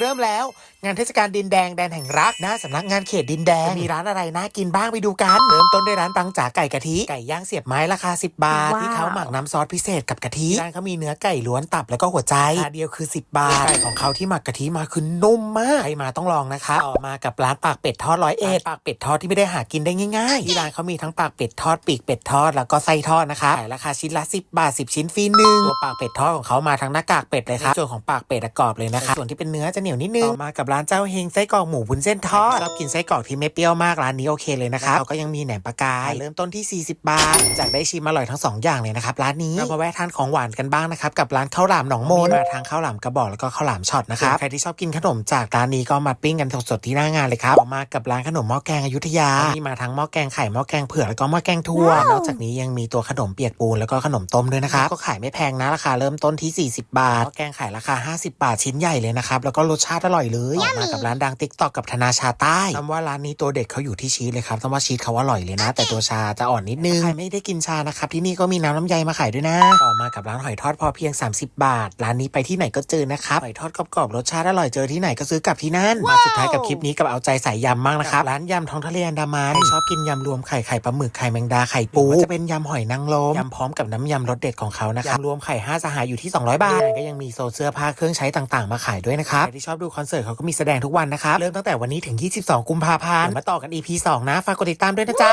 เริ่มแล้วงานเทศกาลดินแดงแดนแห่งรักหน้าสำนักงานเขตดินแดงจะมีร้านอะไรน่ากินบ้างไปดูกัน เริ่มต้นด้วยร้านปังจ๋าไก่กะทิไก่ย่างเสียบไม้ราคา 10 บาทว้าวที่เขาหมักน้ำซอสพิเศษกับกะทิร้านเขามีเนื้อไก่ล้วนตับแล้วก็หัวใจราคาเดียวคือ 10 บาทไก่ของเขาที่หมักกะทิมาคือนุ่มมากใครมาต้องลองนะคะต่อมากับร้านปากเป็ดทอดร้อยเอ็ดปากเป็ดทอดที่ไม่ได้หากินได้ง่ายๆที่ร้านเขามีทั้งปากเป็ดทอดปีกเป็ดทอดแล้วก็ไส้ทอดนะคะขายราคาชิ้นละ 10 บาท 10 ชิ้นฟรีหนึ่งตัวปากเป็ดทอดของเขามาทั้งหน้ากากเป็ดเลยครับส่วนของปากเป็ดอะกรอบเลยนะคะส่วนที่เป็นเนื้อจะเหนียวนิดนึงต่อมากับร้านเจ้าเฮงไส้กรอกหมูวุ้นเส้นทอดชอบกินไส้กรอกที่ไม่เปรี้ยวมากร้านนี้โอเคเลยนะครับเขาก็ยังมีแหนมปลากายเริ่มต้นที่ 40 บาท จากได้ชิมอร่อยทั้งสองอย่างเลยนะครับร้านนี้เรามาแวะทานของหวานกันบ้างนะครับกับร้านข้าวหลามหนองมนมาทางข้าวหลามกระบอกแล้วก็ข้าวหลามช็อตนะครับใครที่ชอบกินขนมจากร้านนี้ก็มาปิ้งกันสดๆที่หน้างานเลยครับต่อมากับร้านขนมหม้อแกงอยุธยามีมาทั้งหม้อแกงไข่หม้อแกงเผือกแล้วก็หม้อแกงถั่วนอกจากนี้ยังมีตัวขนมเปียกปูนแล้วก็ขนมต้มด้วยนะครับก็ขายไม่แพงนะราคาเริ่มต้นที่ 40 บาทหม้อแกงขายราคา 50 บาทชิ้นใหญ่เลยนะครับแล้วก็รสชาติอร่อยเลยต่อมากับร้านดังติ๊กตอกกับธนาชาใต้คำว่าร้านนี้ตัวเด็ดเขาอยู่ที่ชีสเลยครับคำว่าชีสเขาอร่อยเลยนะ แต่ตัวชาจะอ่อนนิดนึงใครไม่ได้กินชานะครับที่นี่ก็มีน้ำลำไยมาขายด้วยนะต่อมากับร้านหอยทอดพอเพียง 30 บาท ร้านนี้ไปที่ไหนก็เจอนะครับหอยทอดกรอบๆรสชาติอร่อยเจอที่ไหนก็ซื้อกลับที่นั่นมาสุดท้ายกับคลิปนี้กับเอาใจใส่ยำมากนะครับร้านยำท้องทะเลอันดามันชอบกินยำรวมไข่ไข่ปลาหมึกไข่แมงดาไข่ปูจะเป็นยำหอยนางรมยำพร้อมกับน้ำยำรสเด็ดของเขานะครับยำรวมไข่ห้าสหายอยู่ที่ 200 บาทก็ยังมีโซนเสื้อผ้าเครื่องใช้ต่างๆ มาขายด้วยนะครับใครที่ชอบดูคอนเสิร์ตเขาก็มีแสดงทุกวันนะครับ เริ่มตั้งแต่วันนี้ถึง 22 กุมภาพันธ์มาต่อกัน EP 2 นะ ฝากกดติดตามด้วยนะจ๊ะ